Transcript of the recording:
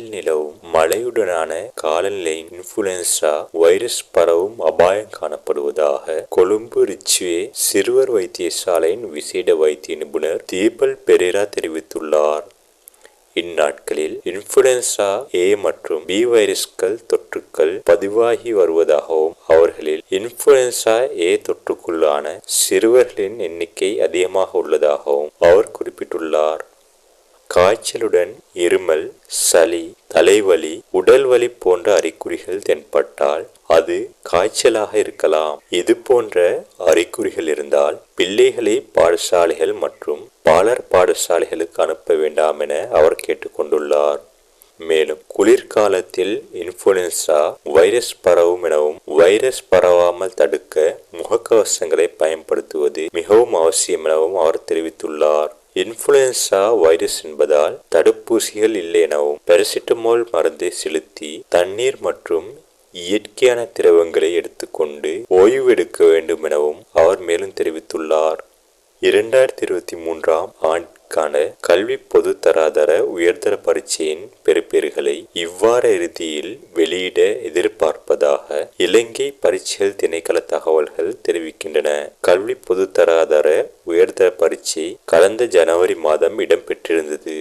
நிலவும் மழையுடனான காலநிலை influenza virus பரவும் அபாயம் காணப்படுவதாக கொழும்பு ரிச்சுவே சிறுவர் வைத்தியசாலையின் விசேட வைத்திய நிபுணர் தீபல் பெரேரா தெரிவித்துள்ளார். இந்நாட்களில் இன்ஃபுளுன்சா ஏ மற்றும் பி வைரஸ்கள் தொற்றுக்கள் பதிவாகி வருவதாகவும் அவர்களில் இன்ஃபுளுன்சா ஏ தொற்றுக்குள்ளான சிறுவர்களின் எண்ணிக்கை அதிகமாக உள்ளதாகவும் அவர் குறிப்பிட்டுள்ளார். காய்ச்சலுடன் இருமல் சளி தலைவலி உடல் வலி போன்ற அறிகுறிகள் தென்பட்டால் அது காய்ச்சலாக இருக்கலாம். இது போன்ற அறிகுறிகள் இருந்தால் பிள்ளைகளை பாடசாலைகள் மற்றும் பாலர் பாடசாலைகளுக்கு அனுப்ப வேண்டாம் என அவர் கேட்டுக்கொண்டுள்ளார். மேலும் குளிர்காலத்தில் இன்ஃபுளுன்சா வைரஸ் பரவும் எனவும் வைரஸ் பரவாமல் தடுக்க முகக்கவசங்களை பயன்படுத்துவது மிகவும் அவசியம் எனவும் அவர் தெரிவித்துள்ளார். இன்ஃபுளுன்சா வைரஸ் என்பதால் தடுப்பூசிகள் இல்லை எனவும் பெரசிட்டமோல் மருந்தை செலுத்தி தண்ணீர் மற்றும் இயற்கையான திரவங்களை எடுத்துக்கொண்டு ஓய்வெடுக்க வேண்டும் எனவும் அவர் மேலும் தெரிவித்துள்ளார். இரண்டாயிரத்தி இருபத்தி மூன்றாம் ஆண்டுக்கான கல்வி பொது தராதர உயர்தர பரீட்சையின் பெறுப்பேறுகளை இவ்வார இறுதியில் வெளியிட எதிர்பார்ப்பதாக இலங்கை பரீட்சைகள் திணைக்கள தகவல்கள் தெரிவிக்கின்றன. கல்வி பொது தராதர உயர்தர பரீட்சை கடந்த ஜனவரி மாதம் இடம்பெற்றிருந்தது.